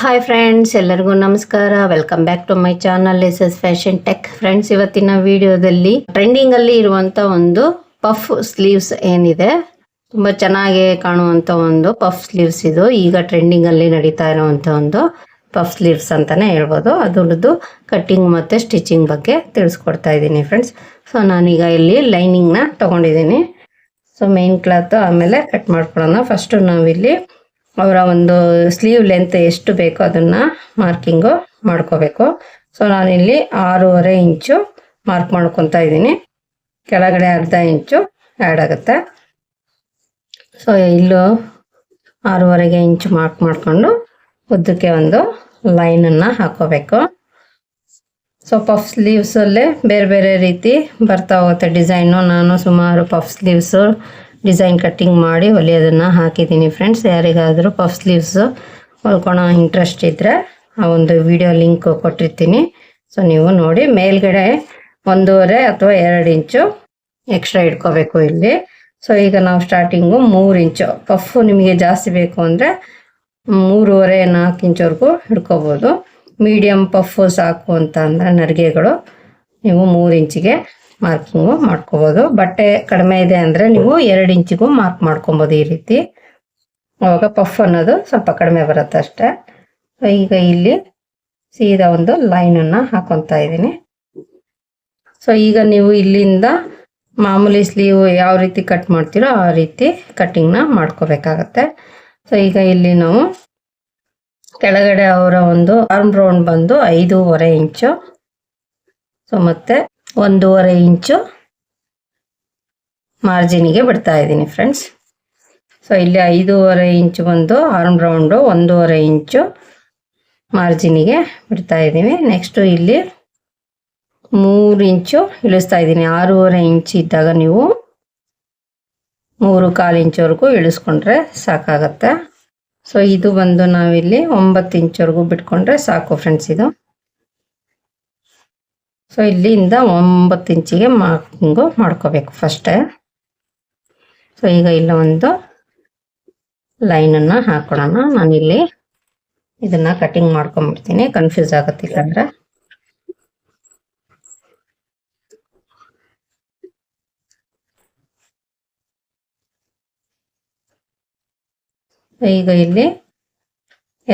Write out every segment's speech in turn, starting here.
Hi friends ಎಲ್ಲರಿಗೂ ನಮಸ್ಕಾರ. Welcome back to my channel S S fashion tech friends ಇವತ್ತಿನ ವಿಡಿಯೋದಲ್ಲಿ ಟ್ರೆಂಡಿಂಗ್ ಅಲ್ಲಿ ಇರುವಂತ ಒಂದು ಪಫ್ ಸ್ಲೀವ್ಸ್ ಏನಿದೆ. ತುಂಬಾ ಚೆನ್ನಾಗಿ ಕಾಣುವಂತ ಒಂದು ಪಫ್ ಸ್ಲೀವ್ಸ್ ಇದು. ಈಗ ಟ್ರೆಂಡಿಂಗ್ ಅಲ್ಲಿ ನಡೀತಾ ಇರುವಂತ ಒಂದು ಪಫ್ ಸ್ಲೀವ್ಸ್ ಅಂತಾನೆ ಹೇಳ್ಬೋದು. ಅದರದ್ದು ಕಟ್ಟಿಂಗ್ ಮತ್ತೆ ಸ್ಟಿಚಿಂಗ್ ಬಗ್ಗೆ ತಿಳಿಸ್ಕೊಡ್ತಾ ಇದ್ದೀನಿ ಫ್ರೆಂಡ್ಸ್ ಸೊ ನಾನೀಗ ಇಲ್ಲಿ ಲೈನಿಂಗ್ನ ತಗೊಂಡಿದ್ದೀನಿ. ಸೊ ಮೇನ್ ಕ್ಲಾತ್ ಆಮೇಲೆ ಕಟ್ ಮಾಡ್ಕೊಳ್ಳೋಣ. ಫಸ್ಟ್ ನಾವಿಲ್ಲಿ ಅವರ ಒಂದು ಸ್ಲೀವ್ ಲೆಂತ್ ಎಷ್ಟು ಬೇಕೋ ಅದನ್ನ ಮಾರ್ಕಿಂಗು ಮಾಡ್ಕೋಬೇಕು. ಸೊ ನಾನಿಲ್ಲಿ ಆರೂವರೆ ಇಂಚು ಮಾರ್ಕ್ ಮಾಡ್ಕೊತಾ ಇದ್ದೀನಿ. ಕೆಳಗಡೆ ಅರ್ಧ ಇಂಚು ಆ್ಯಡ್ ಆಗುತ್ತೆ. ಸೊ ಇಲ್ಲೂ ಆರೂವರೆಗೆ ಇಂಚು ಮಾರ್ಕ್ ಮಾಡಿಕೊಂಡು ಉದ್ದಕ್ಕೆ ಒಂದು ಲೈನನ್ನು ಹಾಕೋಬೇಕು. ಸೊ ಪಫ್ ಸ್ಲೀವ್ಸಲ್ಲೇ ಬೇರೆ ಬೇರೆ ರೀತಿ ಬರ್ತಾ ಹೋಗುತ್ತೆ. ಡಿಸೈನು ನಾನು ಸುಮಾರು ಪಫ್ ಸ್ಲೀವ್ಸು ಡಿಸೈನ್ ಕಟ್ಟಿಂಗ್ ಮಾಡಿ ಹೊಲಿಯೋದನ್ನು ಹಾಕಿದ್ದೀನಿ ಫ್ರೆಂಡ್ಸ್ ಯಾರಿಗಾದರೂ ಪಫ್ ಸ್ಲೀವ್ಸು ಹೊಲ್ಕೊಳೋ ಇಂಟ್ರೆಸ್ಟ್ ಇದ್ದರೆ ಆ ಒಂದು ವಿಡಿಯೋ ಲಿಂಕ್ ಕೊಟ್ಟಿರ್ತೀನಿ. ಸೊ ನೀವು ನೋಡಿ ಮೇಲ್ಗಡೆ ಒಂದೂವರೆ ಅಥವಾ ಎರಡು ಇಂಚು ಎಕ್ಸ್ಟ್ರಾ ಇಟ್ಕೋಬೇಕು ಇಲ್ಲಿ. ಸೊ ಈಗ ನಾವು ಸ್ಟಾರ್ಟಿಂಗು ಮೂರು ಇಂಚು. ಪಫ್ ನಿಮಗೆ ಜಾಸ್ತಿ ಬೇಕು ಅಂದರೆ ಮೂರುವರೆ, ನಾಲ್ಕು ಇಂಚವರೆಗೂ ಹಿಡ್ಕೋಬೋದು. ಮೀಡಿಯಮ್ ಪಫ್ ಸಾಕು ಅಂತ ಅಂದರೆ ನರಿಗೆಗಳು ನೀವು ಮೂರು ಇಂಚಿಗೆ ಮಾರ್ಕಿಂಗು ಮಾಡ್ಕೋಬೋದು. ಬಟ್ಟೆ ಕಡಿಮೆ ಇದೆ ಅಂದರೆ ನೀವು ಎರಡು ಇಂಚಿಗೂ ಮಾರ್ಕ್ ಮಾಡ್ಕೊಬೋದು ಈ ರೀತಿ. ಅವಾಗ ಪಫ್ ಅನ್ನೋದು ಸ್ವಲ್ಪ ಕಡಿಮೆ ಬರುತ್ತೆ ಅಷ್ಟೇ. ಈಗ ಇಲ್ಲಿ ಸೀದಾ ಒಂದು ಲೈನನ್ನು ಹಾಕೊತಾ ಇದ್ದೀನಿ. ಸೊ ಈಗ ನೀವು ಇಲ್ಲಿಂದ ಮಾಮೂಲಿ ಸ್ಲೀವ್ ಯಾವ ರೀತಿ ಕಟ್ ಮಾಡ್ತೀರೋ ಆ ರೀತಿ ಕಟ್ಟಿಂಗ್ನ ಮಾಡ್ಕೋಬೇಕಾಗತ್ತೆ. ಸೊ ಈಗ ಇಲ್ಲಿ ನಾವು ಕೆಳಗಡೆ ಅವರ ಒಂದು ಆರ್ಮ್ ರೌಂಡ್ ಬಂದು ಐದೂವರೆ ಇಂಚು. ಸೊ ಮತ್ತೆ ಒಂದೂವರೆ ಇಂಚು ಮಾರ್ಜಿನಿಗೆ ಬಿಡ್ತಾ ಇದ್ದೀನಿ ಫ್ರೆಂಡ್ಸ್. ಸೊ ಇಲ್ಲಿ ಐದೂವರೆ ಇಂಚು ಬಂದು ಆರ್ಮ್ ರೌಂಡು ಒಂದೂವರೆ ಇಂಚು ಮಾರ್ಜಿನಿಗೆ ಬಿಡ್ತಾ ಇದ್ದೀನಿ ನೆಕ್ಸ್ಟು ಇಲ್ಲಿ ಮೂರು ಇಂಚು ಇಳಿಸ್ತಾ ಇದ್ದೀನಿ. ಆರೂವರೆ ಇಂಚು ಇದ್ದಾಗ ನೀವು ಮೂರು ಕಾಲು ಇಂಚುವರೆಗೂ ಇಳಿಸ್ಕೊಂಡ್ರೆ ಸಾಕಾಗತ್ತೆ. ಸೊ ಇದು ಬಂದು ನಾವಿಲ್ಲಿ ಒಂಬತ್ತು ಇಂಚುವರೆಗೂ ಬಿಟ್ಕೊಂಡ್ರೆ ಸಾಕು ಫ್ರೆಂಡ್ಸ್ ಇದು. ಸೊ ಇಲ್ಲಿಂದ ಒಂಬತ್ತು ಇಂಚಿಗೆ ಮಾರ್ಕಿಂಗು ಮಾಡ್ಕೋಬೇಕು ಫಸ್ಟ್ ಸೊ ಈಗ ಇಲ್ಲ ಒಂದು ಲೈನನ್ನು ಹಾಕೊಳ್ಳೋಣ ನಾನಿಲ್ಲಿ ಇದನ್ನ ಕಟಿಂಗ್ ಮಾಡ್ಕೊಂಬಿಡ್ತೀನಿ. ಕನ್ಫ್ಯೂಸ್ ಆಗುತ್ತೆ ಅಂದರೆ ಈಗ ಇಲ್ಲಿ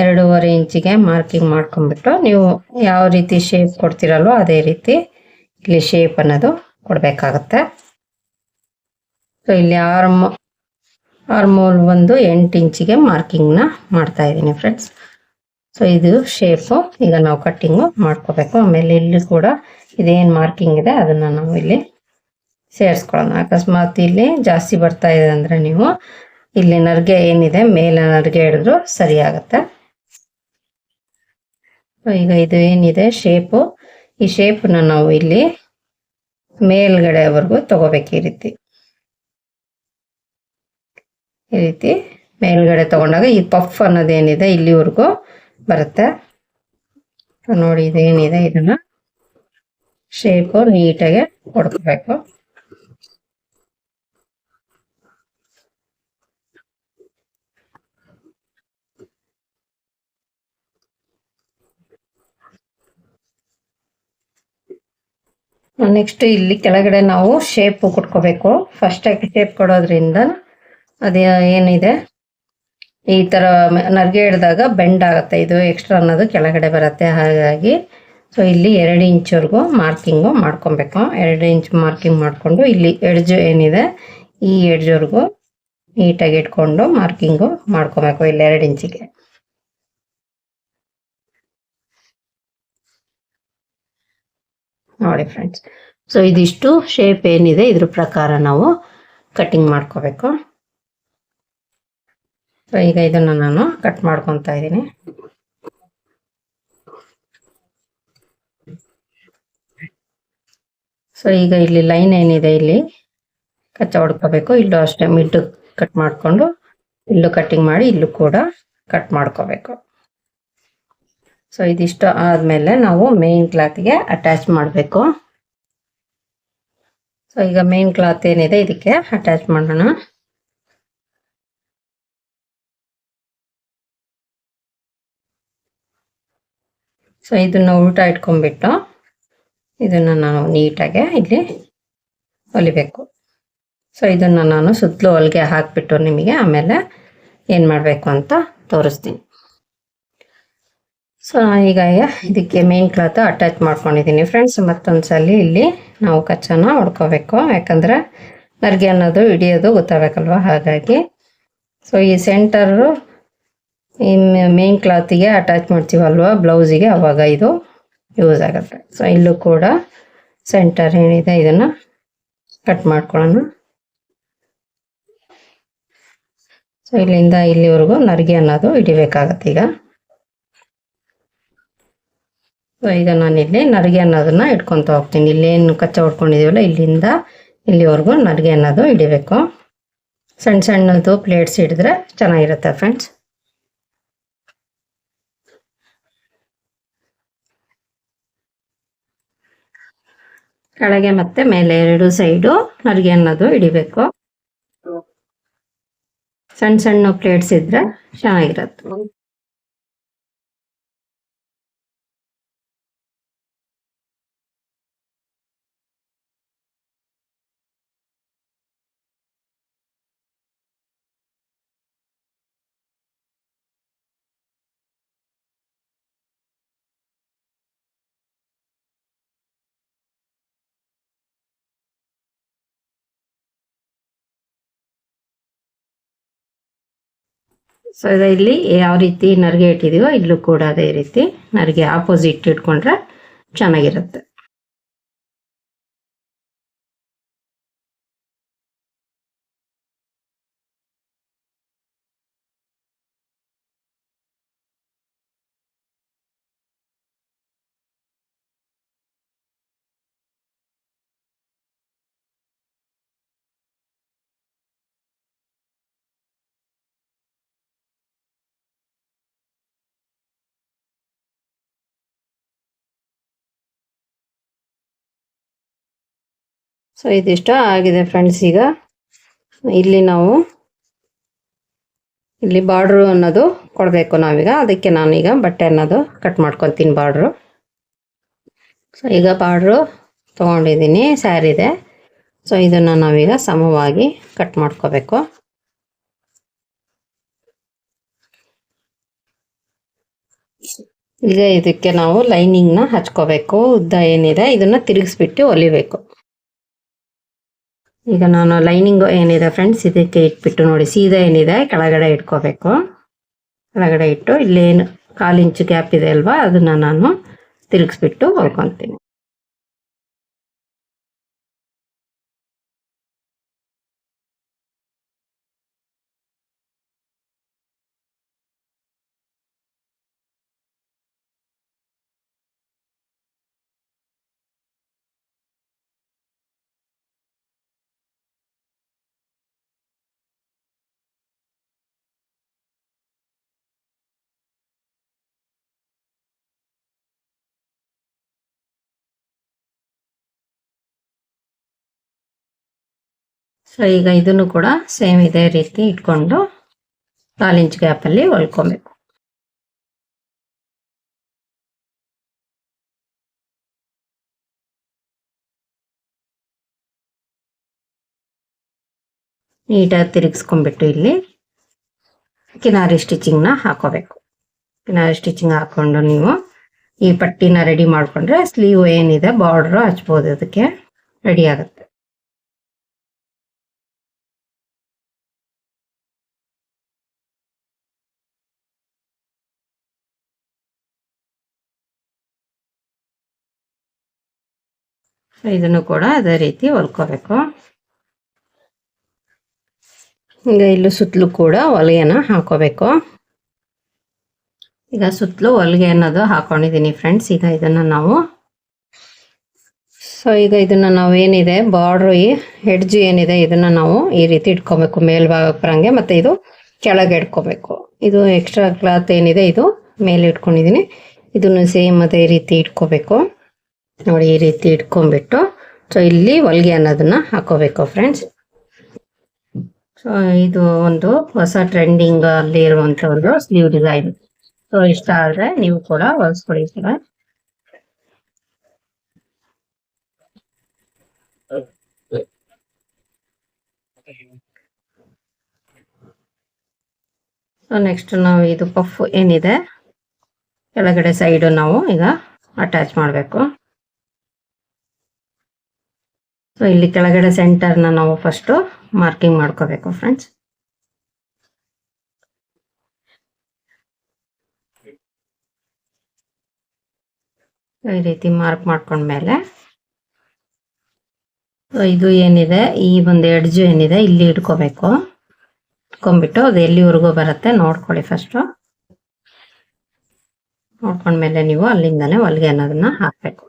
ಎರಡೂವರೆ ಇಂಚಿಗೆ ಮಾರ್ಕಿಂಗ್ ಮಾಡ್ಕೊಂಬಿಟ್ಟು ನೀವು ಯಾವ ರೀತಿ ಶೇಪ್ ಕೊಡ್ತಿರಲ್ವೋ ಅದೇ ರೀತಿ ಇಲ್ಲಿ ಶೇಪ್ ಅನ್ನೋದು ಕೊಡಬೇಕಾಗತ್ತೆ. ಸೊ ಇಲ್ಲಿ ಆರ್ಮ್ ಆರ್ಮೋಲ್ ಒಂದು ಎಂಟು ಇಂಚಿಗೆ ಮಾರ್ಕಿಂಗ್ನ ಮಾಡ್ತಾ ಇದ್ದೀನಿ ಫ್ರೆಂಡ್ಸ್ ಸೊ ಇದು ಶೇಪು ಈಗ ನಾವು ಕಟ್ಟಿಂಗು ಮಾಡ್ಕೋಬೇಕು. ಆಮೇಲೆ ಇಲ್ಲಿ ಕೂಡ ಇದೇನು ಮಾರ್ಕಿಂಗ್ ಇದೆ, ಅದನ್ನು ನಾವು ಇಲ್ಲಿ ಸೇರಿಸ್ಕೊಳ್ಳೋಣ. ಅಕಸ್ಮಾತ್ ಇಲ್ಲಿ ಜಾಸ್ತಿ ಬರ್ತಾ ಇದೆ ಅಂದರೆ ನೀವು ಇಲ್ಲಿ ನರ್ಗೆ ಏನಿದೆ, ಮೇಲೆ ನರ್ಗೆ ಹಿಡಿದ್ರು ಸರಿ ಆಗುತ್ತೆ ಈಗ ಇದು ಏನಿದೆ? ಶೇಪು ಈ ಶೇಪ್ನ ನಾವು ಇಲ್ಲಿ ಮೇಲ್ಗಡೆವರೆಗೂ ತಗೋಬೇಕು ಈ ರೀತಿ. ಈ ರೀತಿ ಮೇಲ್ಗಡೆ ತಗೊಂಡಾಗ ಈ ಪಫ್ ಅನ್ನೋದೇನಿದೆ ಇಲ್ಲಿವರೆಗೂ ಬರುತ್ತೆ. ನೋಡಿ ಇದೇನಿದೆ ಇದನ್ನ ಶೇಪು ನೀಟಾಗಿ ಕೊಡ್ಕೋಬೇಕು ನೆಕ್ಸ್ಟ್ ಇಲ್ಲಿ ಕೆಳಗಡೆ ನಾವು ಶೇಪ್ ಕೊಟ್ಕೋಬೇಕು. ಫಸ್ಟ್ ಆಗಿ ಶೇಪ್ ಕೊಡೋದ್ರಿಂದ ಅದೇ ಏನಿದೆ? ಈ ಥರ ನರ್ಗೆ ಹಿಡಿದಾಗ ಬೆಂಡ್ ಆಗುತ್ತೆ. ಇದು ಎಕ್ಸ್ಟ್ರಾ ಅನ್ನೋದು ಕೆಳಗಡೆ ಬರುತ್ತೆ. ಹಾಗಾಗಿ ಸೊ ಇಲ್ಲಿ ಎರಡು ಇಂಚ್ವರೆಗೂ ಮಾರ್ಕಿಂಗು ಮಾಡ್ಕೊಬೇಕು. ಎರಡು ಇಂಚ್ ಮಾರ್ಕಿಂಗ್ ಮಾಡಿಕೊಂಡು ಇಲ್ಲಿ ಎಡ್ಜ್ ಏನಿದೆ, ಈ ಎಡ್ಜ್ವರೆಗೂ ನೀಟಾಗಿ ಇಟ್ಕೊಂಡು ಮಾರ್ಕಿಂಗು ಮಾಡ್ಕೊಬೇಕು. ಇಲ್ಲಿ ಎರಡು ಇಂಚಿಗೆ ನೋಡಿ ಫ್ರೆಂಡ್ಸ್ ಸೊ ಇದಿಷ್ಟು ಶೇಪ್ ಏನಿದೆ, ಇದ್ರ ಪ್ರಕಾರ ನಾವು ಕಟ್ಟಿಂಗ್ ಮಾಡ್ಕೋಬೇಕು. ಸೊ ಈಗ ಇದನ್ನು ನಾನು ಕಟ್ ಮಾಡ್ಕೊತಾ ಇದ್ದೀನಿ. ಸೊ ಈಗ ಇಲ್ಲಿ ಲೈನ್ ಏನಿದೆ, ಇಲ್ಲಿ ಕಚ್ಚ ಹೊಡ್ಕೋಬೇಕು. ಇಲ್ಲೂ ಅಷ್ಟೇ ಮಿಡ್ ಕಟ್ ಮಾಡಿಕೊಂಡು, ಇಲ್ಲೂ ಕಟ್ಟಿಂಗ್ ಮಾಡಿ, ಇಲ್ಲೂ ಕೂಡ ಕಟ್ ಮಾಡ್ಕೋಬೇಕು. ಸೊ ಇದಿಷ್ಟು ಆದಮೇಲೆ ನಾವು ಮೇನ್ ಕ್ಲಾತ್ಗೆ ಅಟ್ಯಾಚ್ ಮಾಡಬೇಕು. ಸೊ ಈಗ ಮೇನ್ ಕ್ಲಾತ್ ಏನಿದೆ, ಇದಕ್ಕೆ ಅಟ್ಯಾಚ್ ಮಾಡೋಣ. ಸೊ ಇದನ್ನ ಉಲ್ಟಾ ಇಟ್ಕೊಂಡ್ಬಿಟ್ಟು ಇದನ್ನ ನಾವು ನೀಟಾಗಿ ಇಲ್ಲಿ ಹೊಲಿಬೇಕು. ಸೊ ಇದನ್ನ ನಾನು ಸುತ್ತಲೂ ಹೊಲಿಗೆ ಹಾಕ್ಬಿಟ್ಟು ನಿಮಗೆ ಆಮೇಲೆ ಏನು ಮಾಡಬೇಕು ಅಂತ ತೋರಿಸ್ತೀನಿ. ಸೊ ಈಗ ಇದಕ್ಕೆ ಮೇನ್ ಕ್ಲಾತ್ ಅಟ್ಯಾಚ್ ಮಾಡ್ಕೊಂಡಿದ್ದೀನಿ. ಫ್ರೆಂಡ್ಸ್ ಮತ್ತೊಂದ್ಸಲ ಇಲ್ಲಿ ನಾವು ಕಚ್ಚನ ಹೊಡ್ಕೋಬೇಕು. ಯಾಕಂದ್ರೆ ನರ್ಗೆ ಅನ್ನೋದು ಹಿಡಿಯೋದು ಗೊತ್ತಾಗಬೇಕಲ್ವ? ಹಾಗಾಗಿ ಸೊ ಈ ಸೆಂಟರು ಈ ಮೇನ್ ಕ್ಲಾತಿಗೆ ಅಟ್ಯಾಚ್ ಮಾಡ್ತೀವಲ್ವ? ಬ್ಲೌಸಿಗೆ ಅವಾಗ ಇದು ಯೂಸ್ ಆಗುತ್ತೆ. ಸೊ ಇಲ್ಲೂ ಕೂಡ ಸೆಂಟರ್ ಏನಿದೆ, ಇದನ್ನು ಕಟ್ ಮಾಡ್ಕೊಳ್ಳೋಣ. ಸೊ ಇಲ್ಲಿಂದ ಇಲ್ಲಿವರೆಗೂ ನರ್ಗೆ ಅನ್ನೋದು ಹಿಡಿಬೇಕಾಗತ್ತೆ ಈಗ. ಈಗ ಇಲ್ಲಿ ನರಿಗೆ ಅನ್ನೋದನ್ನ ಇಟ್ಕೊತ ಹೋಗ್ತೀನಿ. ಇಲ್ಲೇನು ಕಚ್ಚಾ ಹೊಡ್ಕೊಂಡಿದೀವಲ್ಲ, ಇಲ್ಲಿಂದ ಇಲ್ಲಿವರೆಗೂ ನರಿಗೆ ಅನ್ನೋದು ಹಿಡಿಬೇಕು. ಸಣ್ಣ ಸಣ್ಣದು ಪ್ಲೇಟ್ಸ್ ಹಿಡಿದ್ರೆ ಚೆನ್ನಾಗಿರುತ್ತೆ ಫ್ರೆಂಡ್ಸ್ ಕೆಳಗೆ ಮತ್ತೆ ಮೇಲೆ ಎರಡು ಸೈಡು ನರಿಗೆ ಅನ್ನೋದು ಹಿಡಿಬೇಕು. ಸಣ್ಣ ಸಣ್ಣ ಪ್ಲೇಟ್ಸ್ ಇದ್ರೆ ಚೆನ್ನಾಗಿರುತ್ತೆ. ಸೊ ಇಲ್ಲಿ ಯಾವ ರೀತಿ ನರ್ಗೆ ಇಟ್ಟಿದೀವೋ ಇಲ್ಲೂ ಕೂಡ ಅದೇ ರೀತಿ ನರ್ಗೆ ಆಪೋಸಿಟ್ ಇಟ್ಕೊಂಡ್ರೆ ಚೆನ್ನಾಗಿರುತ್ತೆ. ಸೊ ಇದಿಷ್ಟು ಆಗಿದೆ ಫ್ರೆಂಡ್ಸ್ ಈಗ ಇಲ್ಲಿ ನಾವು ಇಲ್ಲಿ ಬಾರ್ಡ್ರು ಅನ್ನೋದು ಕೊಡಬೇಕು ನಾವೀಗ. ಅದಕ್ಕೆ ನಾನೀಗ ಬಟ್ಟೆ ಅನ್ನೋದು ಕಟ್ ಮಾಡ್ಕೊತೀನಿ ಬಾರ್ಡ್ರು ಸೊ ಈಗ ಬಾರ್ಡ್ರು ತೊಗೊಂಡಿದ್ದೀನಿ. ಸ್ಯಾರಿದೆ ಸೊ ಇದನ್ನು ನಾವೀಗ ಸಮವಾಗಿ ಕಟ್ ಮಾಡ್ಕೋಬೇಕು. ಈಗ ಇದಕ್ಕೆ ನಾವು ಲೈನಿಂಗ್ನ ಹಚ್ಕೋಬೇಕು. ಉದ್ದ ಏನಿದೆ, ಇದನ್ನು ತಿರುಗಿಸ್ಬಿಟ್ಟು ಹೊಲಿಬೇಕು ಈಗ ನಾನು ಲೈನಿಂಗ್ ಏನಿದೆ ಫ್ರೆಂಡ್ಸ್ ಇದಕ್ಕೆ ಇಟ್ಬಿಟ್ಟು ನೋಡಿ, ಸೀದಾ ಏನಿದೆ, ಕೆಳಗಡೆ ಇಟ್ಕೋಬೇಕು. ಕೆಳಗಡೆ ಇಟ್ಟು, ಇಲ್ಲೇನು ಕಾಲಿಂಚು ಗ್ಯಾಪ್ ಇದೆ ಅಲ್ವಾ, ಅದನ್ನ ನಾನು ತಿರುಗಿಸ್ಬಿಟ್ಟು ಹೊಲ್ಕೊತೀನಿ. ಸೊ ಈಗ ಇದನ್ನು ಕೂಡ ಸೇಮ್ ಇದೇ ರೀತಿ ಇಟ್ಕೊಂಡು ಕಾಲಿಂಚ್ ಇಂಚ್ ಗ್ಯಾಪಲ್ಲಿ ಹೊಲ್ಕೊಬೇಕು. ನೀಟಾಗಿ ತಿರುಗಿಸ್ಕೊಂಡ್ಬಿಟ್ಟು ಇಲ್ಲಿ ಕಿನಾರಿ ಸ್ಟಿಚಿಂಗ್ನ ಹಾಕೋಬೇಕು. ಕಿನಾರಿ ಸ್ಟಿಚಿಂಗ್ ಹಾಕೊಂಡು ನೀವು ಈ ಪಟ್ಟಿನ ರೆಡಿ ಮಾಡಿಕೊಂಡ್ರೆ ಸ್ಲೀವ್ ಏನಿದೆ ಬಾರ್ಡ್ರು ಹಚ್ಬೋದು ಅದಕ್ಕೆ ರೆಡಿ ಆಗುತ್ತೆ. ಇದನ್ನು ಕೂಡ ಅದೇ ರೀತಿ ಹೊಲ್ಕೋಬೇಕು. ಈಗ ಇಲ್ಲೂ ಸುತ್ತಲೂ ಕೂಡ ಹೊಲಿಗೆನ ಹಾಕೋಬೇಕು. ಈಗ ಸುತ್ತಲೂ ಹೊಲಿಗೆ ಅನ್ನೋದು ಹಾಕೊಂಡಿದ್ದೀನಿ ಫ್ರೆಂಡ್ಸ್ ಈಗ ಇದನ್ನು ನಾವು ಸೊ ಈಗ ಇದನ್ನು ನಾವು ಏನಿದೆ ಬಾರ್ಡ್ರ್ ಹೆಡ್ಜ್ ಏನಿದೆ, ಇದನ್ನು ನಾವು ಈ ರೀತಿ ಇಟ್ಕೋಬೇಕು ಮೇಲ್ಭಾಗಕ್ಕೆ ಮತ್ತೆ ಇದು ಕೆಳಗೆ ಇಟ್ಕೋಬೇಕು. ಇದು ಎಕ್ಸ್ಟ್ರಾ ಕ್ಲಾತ್ ಏನಿದೆ, ಇದು ಮೇಲೆ ಇಟ್ಕೊಂಡಿದ್ದೀನಿ. ಇದನ್ನು ಸೇಮ್ ಅದೇ ರೀತಿ ಇಟ್ಕೋಬೇಕು. ನೋಡಿ ಈ ರೀತಿ ಇಟ್ಕೊಂಡ್ಬಿಟ್ಟು ಸೊ ಇಲ್ಲಿ ಹೊಲಿಗೆ ಅನ್ನೋದನ್ನ ಹಾಕೋಬೇಕು ಫ್ರೆಂಡ್ಸ್ ಸೊ ಇದು ಒಂದು ಹೊಸ ಟ್ರೆಂಡಿಂಗ್ ಅಲ್ಲಿ ಇರುವಂತ ಒಂದು ಸ್ಲೀವ್ ಡಿಸೈನ್ ಸೊ ಇಷ್ಟ ಆದ್ರೆ ನೀವು ಕೂಡ ಹೊಲಿಸ್ಕೊಡಿ ಸರ್ ಸೊ ನೆಕ್ಸ್ಟ್ ನಾವು ಇದು ಪಫ್ ಏನಿದೆ, ಕೆಳಗಡೆ ಸೈಡು ನಾವು ಈಗ ಅಟ್ಯಾಚ್ ಮಾಡಬೇಕು. ಸೊ ಇಲ್ಲಿ ಕೆಳಗಡೆ ಸೆಂಟರ್ನ ನಾವು ಫಸ್ಟು ಮಾರ್ಕಿಂಗ್ ಮಾಡ್ಕೋಬೇಕು ಫ್ರೆಂಡ್ಸ್ ಈ ರೀತಿ ಮಾರ್ಕ್ ಮಾಡ್ಕೊಂಡ್ಮೇಲೆ. ಸೊ ಇದು ಏನಿದೆ? ಈ ಒಂದು ಎಡ್ಜು ಏನಿದೆ? ಇಲ್ಲಿ ಇಟ್ಕೋಬೇಕು. ಇಟ್ಕೊಂಡ್ಬಿಟ್ಟು ಅದು ಎಲ್ಲಿವರೆಗೂ ಬರುತ್ತೆ ನೋಡ್ಕೊಳ್ಳಿ ಫಸ್ಟು ನೋಡ್ಕೊಂಡ್ಮೇಲೆ ನೀವು ಅಲ್ಲಿಂದಾನೆ ಹೊಲಿಗೆ ಅನ್ನೋದನ್ನ ಹಾಕ್ಬೇಕು.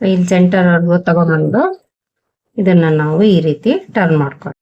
ಸೊ ಇಲ್ಲಿ ಸೆಂಟರ್ ವರ್ಗು ತಗೊಂಡ್ಬಂದು ಇದನ್ನ ನಾವು ಈ ರೀತಿ ಟರ್ನ್ ಮಾಡ್ಕೊಳ್ಳಿ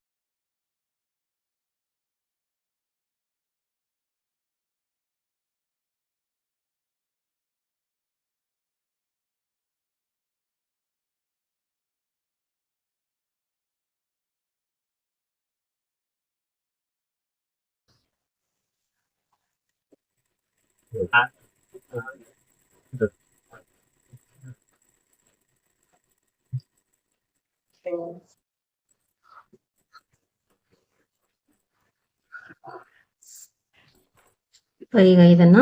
ಸೊ ಈಗ ಇದನ್ನ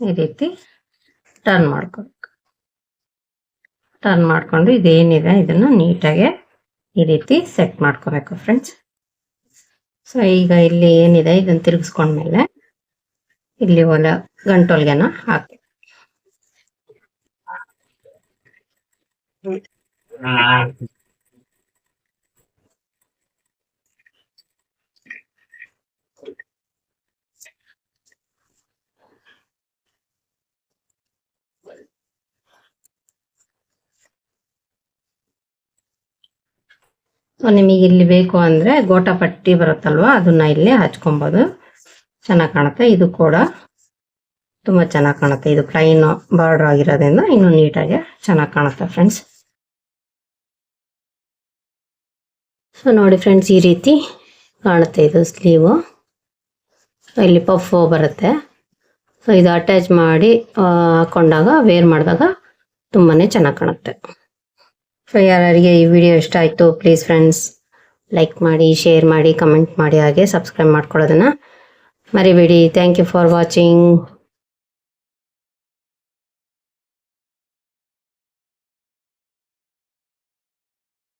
ಈ ರೀತಿ ಟರ್ನ್ ಮಾಡ್ಕೋಬೇಕು. ಟರ್ನ್ ಮಾಡ್ಕೊಂಡು ಇದೇನಿದೆ ಇದನ್ನ ನೀಟಾಗಿ ಈ ರೀತಿ ಸೆಟ್ ಮಾಡ್ಕೋಬೇಕು ಫ್ರೆಂಡ್ಸ್ ಸೊ ಈಗ ಇಲ್ಲಿ ಏನಿದೆ ಇದನ್ನ ತಿರುಗಿಸ್ಕೊಂಡ್ಮೇಲೆ ಇಲ್ಲಿ ಒಲ ಗಂಟೊಲ್ಗೆನ ಹಾಕಿ. ಸೊ ನಿಮಗೆ ಇಲ್ಲಿ ಬೇಕು ಅಂದ್ರೆ ಗೋಟ ಪಟ್ಟಿ ಬರುತ್ತಲ್ವಾ? ಅದನ್ನ ಇಲ್ಲಿ ಹಚ್ಕೊಬೋದು. ಚೆನ್ನಾಗಿ ಕಾಣುತ್ತೆ. ಇದು ಕೂಡ ತುಂಬಾ ಚೆನ್ನಾಗಿ ಕಾಣುತ್ತೆ. ಇದು ಪ್ಲೈನ್ ಬಾರ್ಡರ್ ಆಗಿರೋದ್ರಿಂದ ಇನ್ನೂ ನೀಟಾಗಿ ಚೆನ್ನಾಗಿ ಕಾಣುತ್ತೆ ಫ್ರೆಂಡ್ಸ್ ಸೊ ನೋಡಿ ಫ್ರೆಂಡ್ಸ್ ಈ ರೀತಿ ಕಾಣುತ್ತೆ ಇದು ಸ್ಲೀವು ಇಲ್ಲಿ ಪಫ್ ಬರುತ್ತೆ. ಸೊ ಇದು ಅಟ್ಯಾಚ್ ಮಾಡಿ ಹಾಕೊಂಡಾಗ ವೇರ್ ಮಾಡಿದಾಗ ತುಂಬಾನೇ ಚೆನ್ನಾಗಿ ಕಾಣುತ್ತೆ. ಸೊ ಯಾರಿಗೆ ಈ ವಿಡಿಯೋ ಇಷ್ಟ ಆಯಿತು ಪ್ಲೀಸ್ ಫ್ರೆಂಡ್ಸ್ ಲೈಕ್ ಮಾಡಿ ಶೇರ್ ಮಾಡಿ ಕಮೆಂಟ್ ಮಾಡಿ, ಹಾಗೆ ಸಬ್ಸ್ಕ್ರೈಬ್ ಮಾಡ್ಕೊಳ್ಳೋದನ್ನು ಮರಿಬೇಡಿ. Thank you for watching